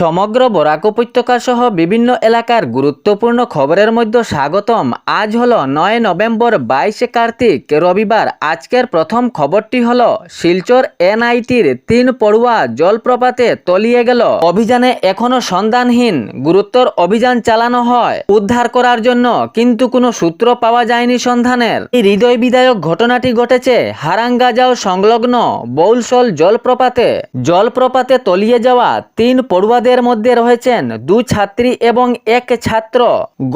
সমগ্র বরাক উপত্যকা সহ বিভিন্ন এলাকার গুরুত্বপূর্ণ খবরের মধ্যে স্বাগতম। আজ হলো নয় নভেম্বর, বাইশে কার্তিক। রবিবার আজকের প্রথম খবরটি হল, শিলচর এনআইটির তিন পড়ুয়া জলপ্রপাতে তলিয়ে গেল। অভিযানে এখনও সন্ধানহীন। গুরুত্বর অভিযান চালানো হয়। উদ্ধার করার জন্য কিন্তু কোনো সূত্র পাওয়া যায়নি সন্ধানের। এই হৃদয় বিদায়ক ঘটনাটি ঘটেছে হারাঙ্গাজাও সংলগ্ন বৌলসল জলপ্রপাতে। জলপ্রপাতে তলিয়ে যাওয়া তিন পড়ুয়াদের মধ্যে রয়েছেন দু ছাত্রী এবং এক ছাত্র।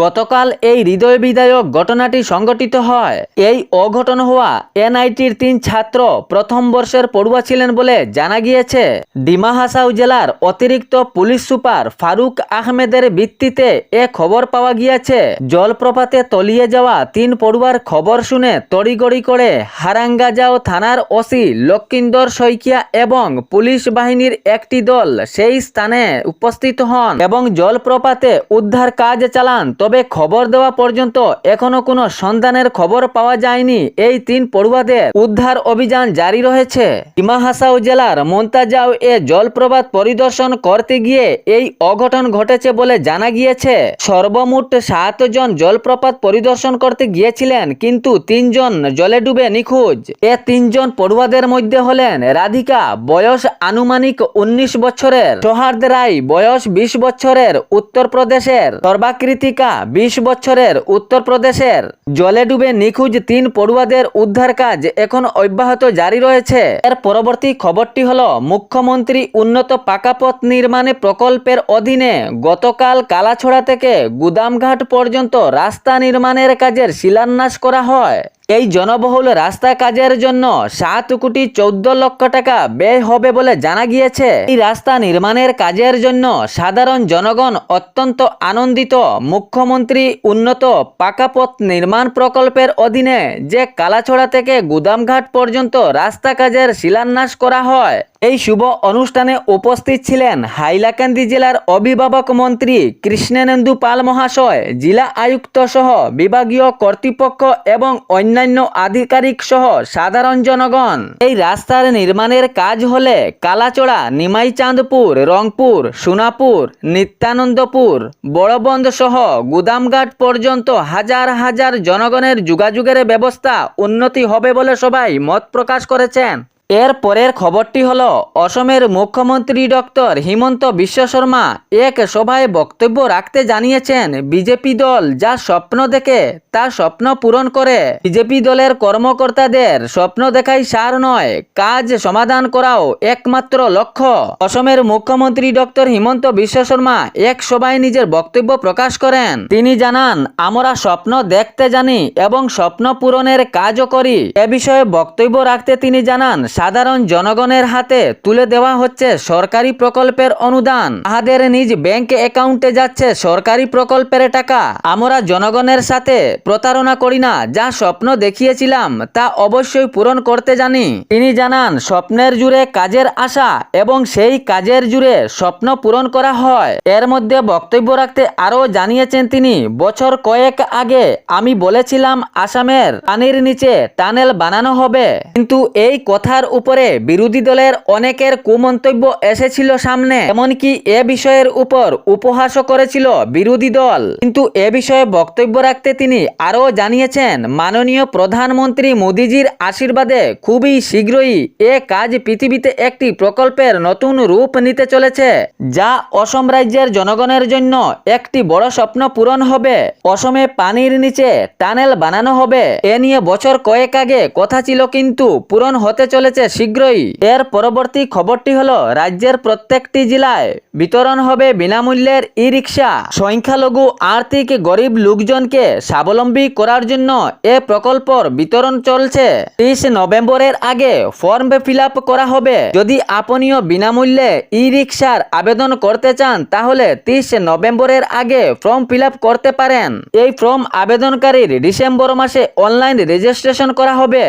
গতকাল এই হৃদয় বিদায়ক ঘটনাটি সংঘটিত হয়। এই অঘটন হওয়া এনআইটির তিন ছাত্র প্রথম বর্ষের পড়ুয়া ছিলেন বলে জানা গিয়েছে। ডিমা হাসাও জেলার অতিরিক্ত পুলিশ সুপার ফারুক আহমেদের ভিত্তিতে এ খবর পাওয়া গিয়েছে। জলপ্রপাতে তলিয়ে যাওয়া তিন পড়ুয়ার খবর শুনে তড়িগড়ি করে হারাঙ্গাজাও থানার ওসি লক্ষিন্দর শইকিয়া এবং পুলিশ বাহিনীর একটি দল সেই স্থানে উপস্থিত হন এবং জলপ্রপাতে উদ্ধার কাজ চালান। তবে খবর দেওয়া পর্যন্ত এখনও কোনো সন্ধানের খবর পাওয়া যায়নি। এই তিন পড়ুয়াদের উদ্ধার অভিযান জারি রয়েছে। ডিমা হাসাও জেলার মন্তাজাও এ জলপ্রপাত পরিদর্শন করতে গিয়ে এই অঘটন ঘটেছে বলে জানা গিয়েছে। সর্বমোট সাতজন জলপ্রপাত পরিদর্শন করতে গিয়েছিলেন, কিন্তু তিনজন জলে ডুবে নিখোঁজ। এ তিনজন পড়ুয়াদের মধ্যে হলেন রাধিকা, বয়স আনুমানিক উনিশ বছরের, সোহার্দ রায় বয়স বিশ বছরের উত্তরপ্রদেশের, সর্বাকৃতিকা বিশ বছরের উত্তরপ্রদেশের। জলে ডুবে নিখোঁজ তিন পড়ুয়াদের উদ্ধার কাজ এখন অব্যাহত জারি রয়েছে। এর পরবর্তী খবরটি হল, মুখ্যমন্ত্রী উন্নত পাকাপথ নির্মাণে প্রকল্পের অধীনে গতকাল কালাছড়া থেকে গুদামঘাট পর্যন্ত রাস্তা নির্মাণের কাজের শিলান্যাস করা হয়। এই জনবহুল রাস্তা কাজের জন্য সাত কোটি চৌদ্দ লক্ষ টাকা ব্যয় হবে বলে জানা গিয়েছে। এই রাস্তা নির্মাণের কাজের জন্য সাধারণ জনগণ অত্যন্ত আনন্দিত। মুখ্যমন্ত্রী উন্নত পাকাপথ নির্মাণ প্রকল্পের অধীনে যে কালাছড়া থেকে গুদামঘাট পর্যন্ত রাস্তা কাজের শিলান্যাস করা হয়। এই শুভ অনুষ্ঠানে উপস্থিত ছিলেন হাইলাকান্দি জেলার অভিভাবক মন্ত্রী কৃষ্ণেন্দু পাল মহাশয়, জেলা আয়ুক্ত সহ বিভাগীয় কর্তৃপক্ষ এবং অন্যান্য আধিকারিক সহ সাধারণ জনগণ। এই রাস্তার নির্মাণের কাজ হলে কালাচড়া, নিমাইচাঁদপুর, রংপুর, সোনাপুর, নিত্যানন্দপুর, বড়বন্ধ সহ গুদামঘাট পর্যন্ত হাজার হাজার জনগণের যোগাযোগের ব্যবস্থা উন্নতি হবে বলে সবাই মত প্রকাশ করেছেন। এর পরের খবরটি হল, অসমের মুখ্যমন্ত্রী ডক্টর হিমন্ত বিশ্ব শর্মা এক সভায় বক্তব্য রাখতে জানিয়েছেন বিজেপি দল যা স্বপ্ন দেখে তা স্বপ্ন পূরণ করে। বিজেপি দলের কর্মকর্তাদের স্বপ্ন দেখাই সার নয়, কাজ সমাধান করাও একমাত্র লক্ষ্য। অসমের মুখ্যমন্ত্রী ডক্টর হিমন্ত বিশ্ব শর্মা এক সভায় নিজের বক্তব্য প্রকাশ করেন। তিনি জানান, আমরা স্বপ্ন দেখতে জানি এবং স্বপ্ন পূরণের কাজও করি। এ বিষয়ে বক্তব্য রাখতে তিনি জানান সাধারণ জনগণের হাতে তুলে দেওয়া হচ্ছে সরকারি প্রকল্পের অনুদান। তাহাদের নিজ ব্যাংক অ্যাকাউন্টে যাচ্ছে সরকারি প্রকল্পের টাকা। আমরা জনগণের সাথে প্রতারণা করি না, যা স্বপ্ন দেখিয়েছিলাম, তা অবশ্যই পূরণ করতে জানি। তিনি জানান, স্বপ্নের জুড়ে কাজের আশা এবং সেই কাজের জুড়ে স্বপ্ন পূরণ করা হয়। এর মধ্যে বক্তব্য রাখতে আরও জানিয়েছেন তিনি, বছর কয়েক আগে আমি বলেছিলাম, আসামের পানির নিচে টানেল বানানো হবে। কিন্তু এই কথার উপরে বিরোধী দলের অনেকের কুমন্তব্য এসেছিল সামনে। এমনকি এ বিষয়ের উপর উপহাসও করেছিল বিরোধী দল। কিন্তু এ বিষয়ে বক্তব্য রাখতে তিনি আরও জানিয়েছেন, মাননীয় প্রধানমন্ত্রী মোদিজির আশীর্বাদে খুবই শীঘ্রই এ কাজ পৃথিবীতে একটি প্রকল্পের নতুন রূপ নিতে চলেছে, যা অসম রাজ্যের জনগণের জন্য একটি বড় স্বপ্ন পূরণ হবে। অসমে পানির নিচে টানেল বানানো হবে। এ নিয়ে বছর কয়েক আগে কথা ছিল, কিন্তু পূরণ হতে চলেছে শীঘ্রই। এর পরবর্তী খবরটি হলো, রাজ্যের প্রত্যেকটি জেলায় বিতরণ হবে বিনামূল্যের ই রিক্সা সংখ্যালঘু, আর্থিক, গরিব লোকজনকে স্বাবলম্বী করার জন্য এ প্রকল্পর বিতরণ চলছে। তিরিশ নভেম্বরের আগে ফর্ম ফিল করা হবে। যদি আপনিও বিনামূল্যে ই রিক্সার আবেদন করতে চান, তাহলে তিরিশ নভেম্বরের আগে ফর্ম ফিল করতে পারেন। এই ফর্ম আবেদনকারীর ডিসেম্বর মাসে অনলাইন রেজিস্ট্রেশন করা হবে।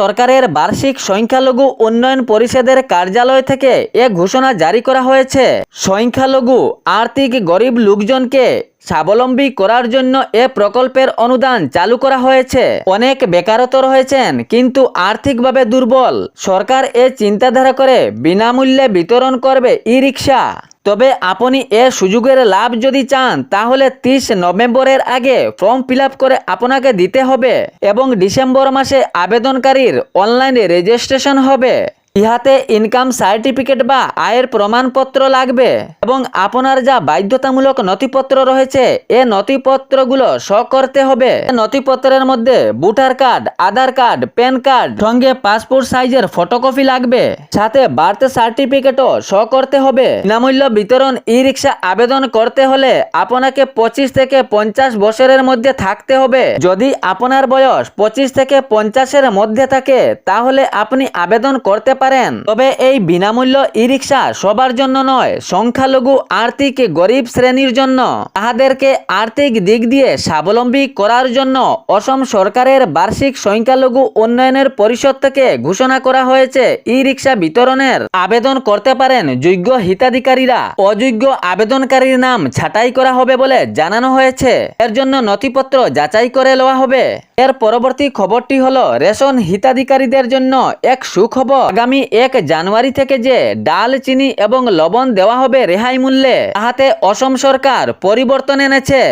সরকারের বার্ষিক সংখ্যালঘু উন্নয়ন পরিষদের কার্যালয় থেকে এ ঘোষণা জারি করা হয়েছে। সংখ্যালঘু আর্থিক গরিব লোকজনকে স্বাবলম্বী করার জন্য এ প্রকল্পের অনুদান চালু করা হয়েছে। অনেক বেকারত্ব রয়েছেন, কিন্তু আর্থিকভাবে দুর্বল। সরকার এ চিন্তাধারা করে বিনামূল্যে বিতরণ করবে ই রিক্সা তবে আপনি এ সুযোগের লাভ যদি চান, তাহলে তিরিশ নভেম্বরের আগে ফর্ম ফিল করে আপনাকে দিতে হবে এবং ডিসেম্বর মাসে আবেদনকারীর অনলাইনে রেজিস্ট্রেশন হবে। ইহাতে ইনকাম সার্টিফিকেট বা আয়ের প্রমাণপত্র লাগবে এবং আপনার যা বাধ্যতামূলক নথিপত্র রয়েছে, এ নথিপত্রগুলো শ করতে হবে নথিপত্রের মধ্যে voter card, Aadhaar card, PAN card, সঙ্গে পাসপোর্ট সাইজের ফটোকপি লাগবে। সাথে বার্থ সার্টিফিকেটও শ করতে হবে। বিনামূল্য বিতরণ ই রিক্সা আবেদন করতে হলে আপনাকে পঁচিশ থেকে পঞ্চাশ বছরের মধ্যে থাকতে হবে। যদি আপনার বয়স পঁচিশ থেকে পঞ্চাশের মধ্যে থাকে, তাহলে আপনি আবেদন করতে পারেন। তবে এই বিনামূল্য ই রিক্সা সবার জন্য নয়, সংখ্যালঘু, আর্থিক, গরিব শ্রেণির জন্য। তাহাদেরকে আর্থিক দিক দিয়ে স্বাবলম্বী করার জন্য অসম সরকারের বার্ষিক সংখ্যালঘু উন্নয়নের পরিষদ থেকে ঘোষণা করা হয়েছে ই রিক্সা বিতরণের আবেদন করতে পারেন যোগ্য হিতাধিকারীরা। অযোগ্য আবেদনকারীর নাম ছাঁটাই করা হবে বলে জানানো হয়েছে। এর জন্য নথিপত্র যাচাই করে লওয়া হবে। এর পরবর্তী খবরটি হলো, রেশন হিতাধিকারীদের জন্য এক সুখবর। আগামী এক জানুয়ারি থেকে যে ডাল, চিনি এবং লবণ দেওয়া হবে রেহাই মূল্যে, তাহাতে অসম সরকার পরিবর্তন এনেছে।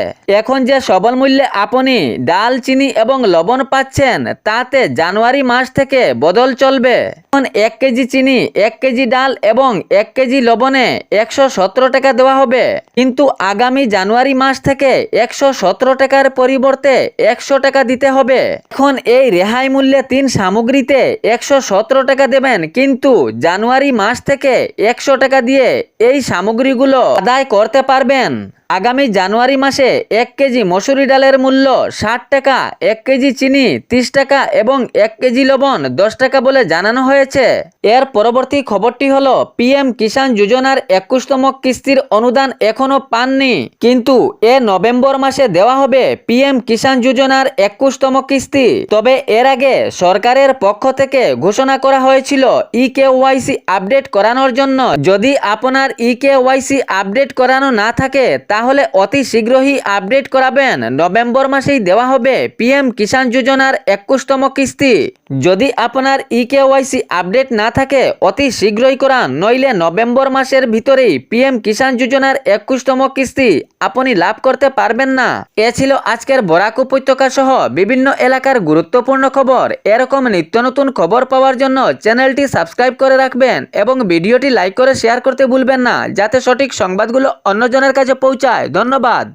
এখন যে সবল মূল্যে আপনি ডাল, চিনি এবং লবণ পাচ্ছেন, তাতে জানুয়ারি মাস থেকে বদল চলবে। এখন এক কেজি চিনি, এক কেজি ডাল এবং এক কেজি লবণে একশো সতেরো টাকা দেওয়া হবে। কিন্তু আগামী জানুয়ারি মাস থেকে একশো সতেরো টাকার পরিবর্তে একশো টাকা দিতে হবে। এখন এই রেহাই মূল্যে তিন সামগ্রীতে একশো সতেরো টাকা দেবেন। কিন্তু জানুয়ারি মাস থেকে একশো টাকা দিয়ে এই সামগ্রীগুলো আদায় করতে পারবেন। আগামী জানুয়ারি মাসে এক কেজি মসুরি ডালের মূল্য ষাট টাকা, এক কেজি চিনি ত্রিশ টাকা এবং এক কেজি লবণ দশ টাকা বলে জানানো হয়েছে। এর পরবর্তী খবরটি হল, পিএম কিষাণ যোজনার একুশতম কিস্তির অনুদান এখনও পাননি। কিন্তু এ নভেম্বর মাসে দেওয়া হবে পিএম কিষাণ যোজনার একুশতম কিস্তি। তবে এর আগে সরকারের পক্ষ থেকে ঘোষণা করা হয়েছিল, ই ওয়াইসি আপডেট করানোর জন্য। যদি আপনার ই ওয়াইসি আপডেট করানো না থাকে তাহলে অতি শীঘ্রই আপডেট করাবেন। নভেম্বর মাসেই দেওয়া হবে পিএম কিষাণ যোজনার একুশতম কিস্তি। যদি আপনার ই ওয়াইসি আপডেট না থাকে, অতি শীঘ্রই করান। নইলে নভেম্বর মাসের ভিতরেই পিএম কিষাণ যোজনার একুশতম কিস্তি আপনি লাভ করতে পারবেন না। এ ছিল আজকের বরাক উপত্যকা সহ বিভিন্ন এলাকার গুরুত্বপূর্ণ খবর। এরকম নিত্য নতুন খবর পাওয়ার জন্য চ্যানেলটি সাবস্ক্রাইব করে রাখবেন এবং ভিডিওটি লাইক করে শেয়ার করতে ভুলবেন না, যাতে সঠিক সংবাদগুলো অন্যজনের কাছে পৌঁছায়। ধন্যবাদ।